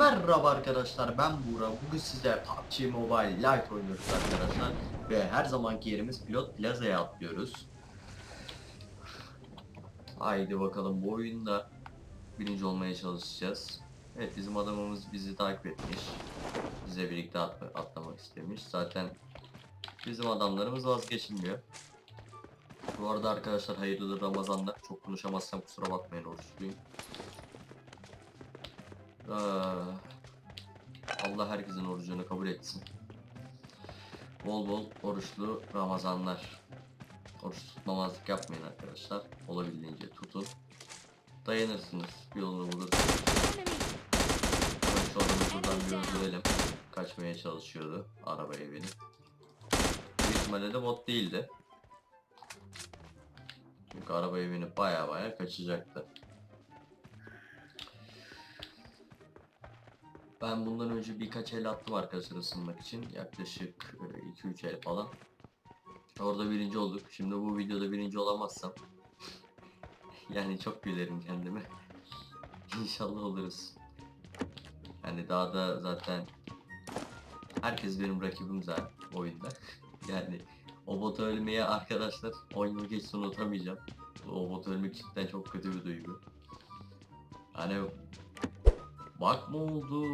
Merhaba arkadaşlar ben Buğra. Bugün size PUBG Mobile Lite oynuyoruz arkadaşlar. Ve her zamanki yerimiz Pilot Plaza'ya atlıyoruz. Haydi bakalım bu oyunda birinci olmaya çalışacağız. Evet bizim adamımız bizi takip etmiş. Bize birlikte atla- atlamak istemiş. Zaten bizim adamlarımız vazgeçilmiyor. Bu arada arkadaşlar hayırlı Ramazanlar. Çok konuşamazsam kusura bakmayın oruçluyum. Ee, Allah herkesin orucunu kabul etsin. Bol bol oruçlu Ramazanlar. Oruç tutmamazlık yapmayın arkadaşlar. Olabildiğince tutun. Dayanırsınız. Yolunu bulursunuz. Şu buradan bir öldürelim. Kaçmaya çalışıyordu arabaya binip. Büyük de bot değildi. Çünkü arabaya binip baya baya kaçacaktı. Ben bundan önce birkaç el attım arkadaşlar ısınmak için. Yaklaşık 2-3 el falan. Orada birinci olduk. Şimdi bu videoda birinci olamazsam yani çok gülerim kendime. İnşallah oluruz. Yani daha da zaten herkes benim rakibim zaten oyunda. yani o bot ölmeye arkadaşlar 10 yıl geçse unutamayacağım. O bot ölmek cidden çok kötü bir duygu. Hani Bak mı oldu?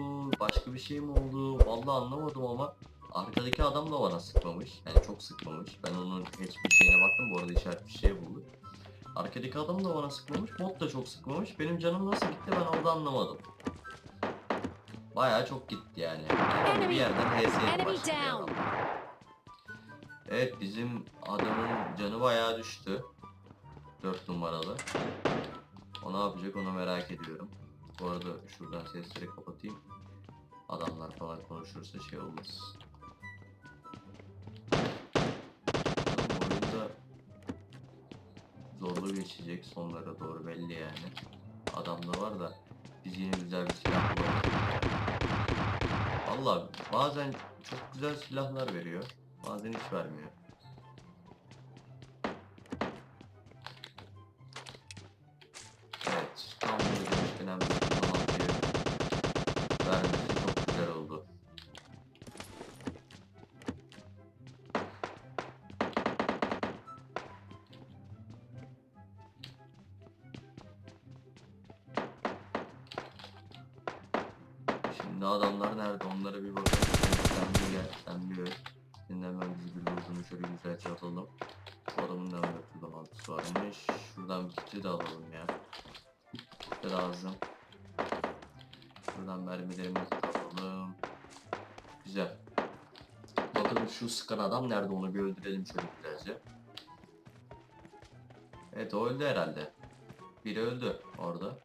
Başka bir şey mi oldu? Vallahi anlamadım ama arkadaki adam da bana sıkmamış. Yani çok sıkmamış. Ben onun hiçbir şeyine baktım. Bu arada işaret bir şey buldu. Arkadaki adam da bana sıkmamış. Bot da çok sıkmamış. Benim canım nasıl gitti ben orada anlamadım. Bayağı çok gitti yani. Yani bir yerden HS'ye başladı. Evet bizim adamın canı bayağı düştü. 4 numaralı. O ne yapacak onu merak ediyorum. Bu arada şuradan sesleri kapatayım. Adamlar falan konuşursa şey olmaz. Oğlum oyunda zorlu geçecek sonlara doğru belli yani. Adamda var da biz yine güzel bir silah bulalım. Valla bazen çok güzel silahlar veriyor. Bazen hiç vermiyor. Evet, tam böyle Şimdi adamlar nerede onlara bir bakalım. Sen bir gel, sen bir öl. Şimdi hemen bizi bir vurduğunu şöyle güzelce atalım. Bu adamın da öyle varmış. Şuradan bir kiti de alalım ya. Kiti lazım. Şuradan mermilerimizi alalım. Güzel. Bakalım şu sıkan adam nerede onu bir öldürelim şöyle güzelce. Evet o öldü herhalde. Biri öldü orada.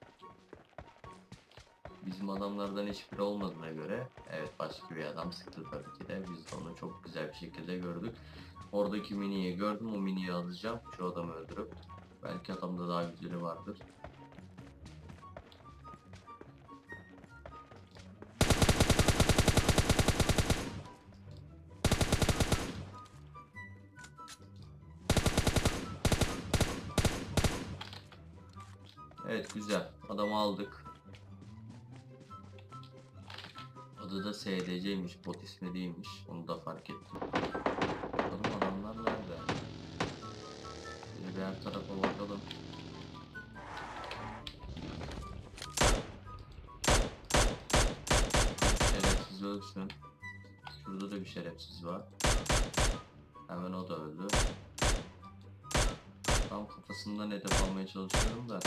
Bizim adamlardan hiçbiri olmadığına göre evet başka bir adam sıktı tabii ki de biz de onu çok güzel bir şekilde gördük. Oradaki miniyi gördüm o miniyi alacağım şu adamı öldürüp belki adamda daha güzeli vardır. Evet güzel adamı aldık. Adı da SDC'ymiş, bot ismi değilmiş. Onu da fark ettim. Bakalım adamlar nerede? Şöyle bir her tarafa bakalım. Şerefsiz ölsün. Şurada da bir şerefsiz var. Hemen o da öldü. Tam kafasından hedef almaya çalışıyorum da.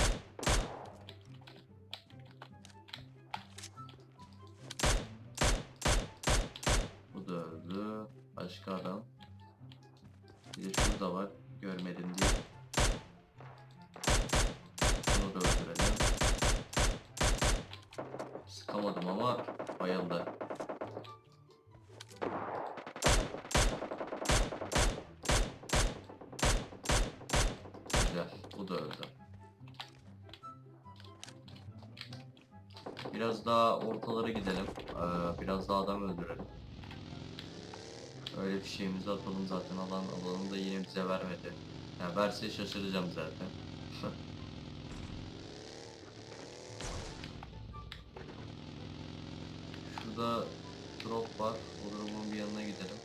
Sıkamadım ama bayıldı. Güzel. Bu da öldü. Biraz daha ortalara gidelim. Ee, biraz daha adam öldürelim. Öyle bir şeyimizi atalım zaten alan alanı da yine bize vermedi. Yani verse şaşıracağım zaten. Şurada drop var. O drop'un bir yanına gidelim.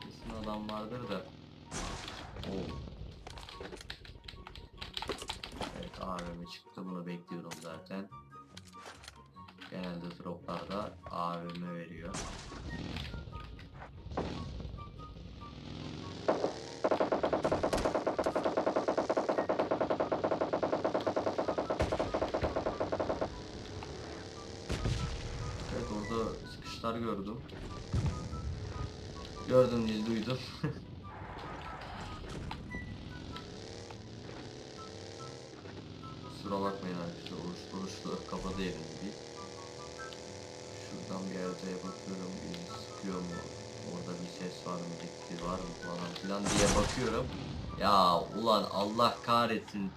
Kesin adam vardır da. Oo. Evet AVM çıktı bunu bekliyordum zaten. Orada sıkışlar gördüm. Gördüm değil duydum. Kusura bakmayın arkadaşlar oruçlu oruçlu kafada yerim değil. Şuradan bir haritaya bakıyorum bir sıkıyor mu? Orada bir ses var mı? Gitti var mı falan filan diye bakıyorum. Ya ulan Allah kahretsin.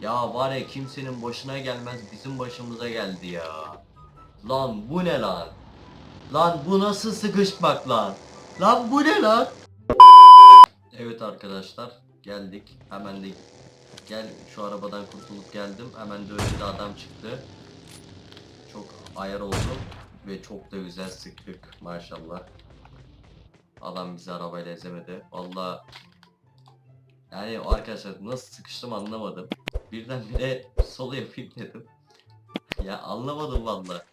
Ya var ya kimsenin başına gelmez bizim başımıza geldi ya. Lan bu ne lan? Lan bu nasıl sıkışmak lan? Lan bu ne lan? Evet arkadaşlar geldik. Hemen de gel şu arabadan kurtulup geldim. Hemen de önümde adam çıktı. Çok ayar oldum ve çok da güzel sıktık maşallah. Adam bizi arabayla ezemedi. Valla yani arkadaşlar nasıl sıkıştım anlamadım. Birdenbire sol yapayım dedim. Ya anlamadım valla.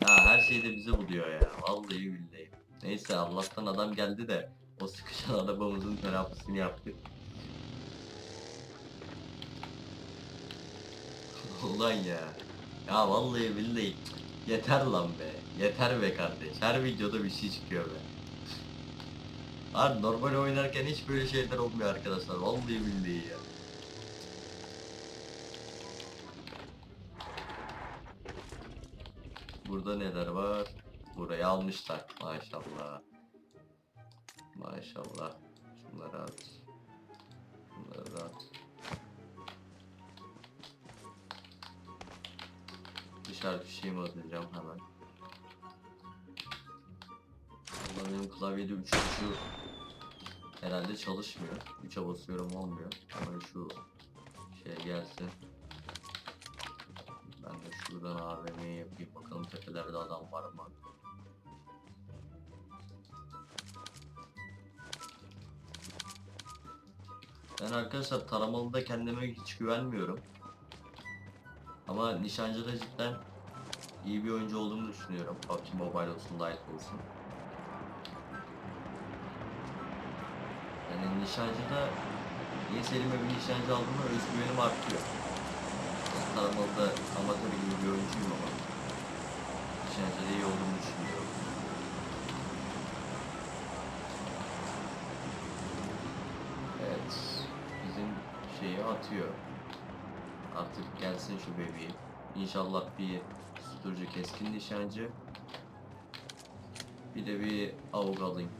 Ya her şey de bizi buluyor ya. Vallahi billahi. Neyse Allah'tan adam geldi de o sıkışan arabamızın telafisini yaptık. Ulan ya. Ya vallahi billahi. Yeter lan be. Yeter be kardeş. Her videoda bir şey çıkıyor be. Abi normal oynarken hiç böyle şeyler olmuyor arkadaşlar. Vallahi billahi ya. Burada neler var? Burayı almışlar. Maşallah. Maşallah. Şunları at. Şunları da at. Dışarı fişeğimi atacağım hemen. Valla benim klavyede 3 tuşu herhalde çalışmıyor. 3'e basıyorum olmuyor. Ama şu şey gelsin. Şuradan AVM'yi yapayım bakalım tepelerde adam var mı? Ben arkadaşlar taramalıda kendime hiç güvenmiyorum. Ama nişancıda cidden iyi bir oyuncu olduğumu düşünüyorum. PUBG Mobile olsun, Light olsun. Yani nişancıda iyi Selim'e bir nişancı aldığımda özgüvenim artıyor. Taramalıda amatör gibi bir oyuncuyum ama nişancıda iyi olduğumu düşünüyorum. Evet, bizim şeyi atıyor. Artık gelsin şu bebeği. İnşallah bir susturucu keskin nişancı. Bir de bir avuk alayım.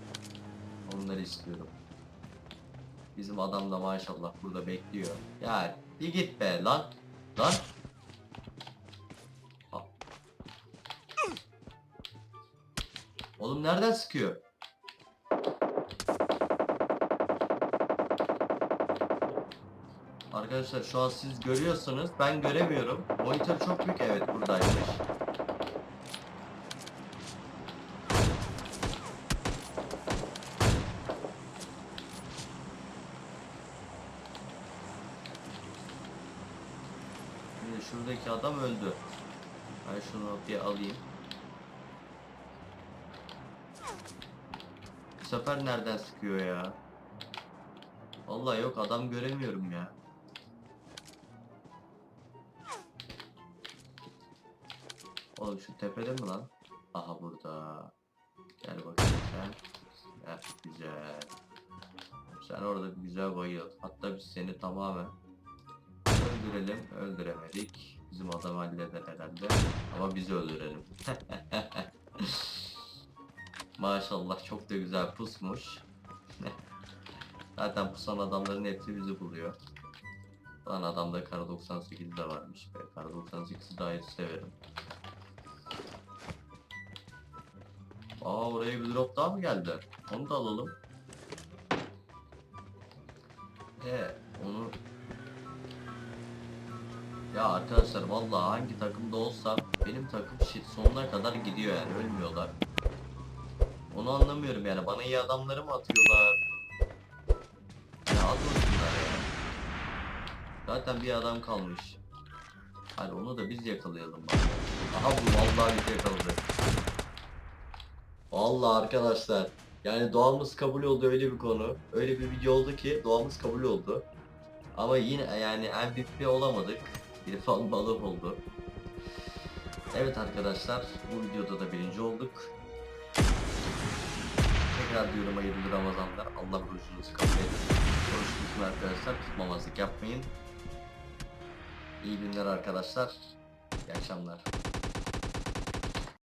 Onları istiyorum. Bizim adam da maşallah burada bekliyor. Ya bir git be lan. Lan. Oğlum nereden sıkıyor? Arkadaşlar şu an siz görüyorsunuz. Ben göremiyorum. Monitör çok büyük. Evet buradaymış. Şimdi şuradaki adam öldü. Ben şunu bir alayım. Bu sefer nereden sıkıyor ya? Vallahi yok adam göremiyorum ya. Oğlum şu tepede mi lan? Aha burada. Gel bakayım sen. Heh, güzel. Sen orada bir güzel bayıl. Hatta biz seni tamamen öldürelim. Öldüremedik. Bizim adam halleder herhalde. Ama bizi öldürelim. Maşallah çok da güzel pusmuş. Zaten pusan adamların hepsi bizi buluyor. Lan adamda kara 98 de varmış be. Kara 98 daha severim. Aa oraya bir drop daha mı geldi? Onu da alalım. de onu ya arkadaşlar vallahi hangi takımda olsam benim takım shit sonuna kadar gidiyor yani ölmüyorlar. Onu anlamıyorum yani bana iyi adamları mı atıyorlar? Ya atmasınlar ya. Zaten bir adam kalmış. Hadi onu da biz yakalayalım bari. Aha bu vallahi biz yakaladık. Vallahi arkadaşlar yani doğamız kabul oldu öyle bir konu. Öyle bir video oldu ki doğamız kabul oldu. Ama yine yani MVP olamadık. Bir falan balık oldu. Evet arkadaşlar bu videoda da birinci olduk. Tekrar diyorum hayırlı Ramazanlar. Allah orucunuzu kabul edin. Oruç tutun arkadaşlar. Tutmamazlık yapmayın. İyi günler arkadaşlar. İyi akşamlar.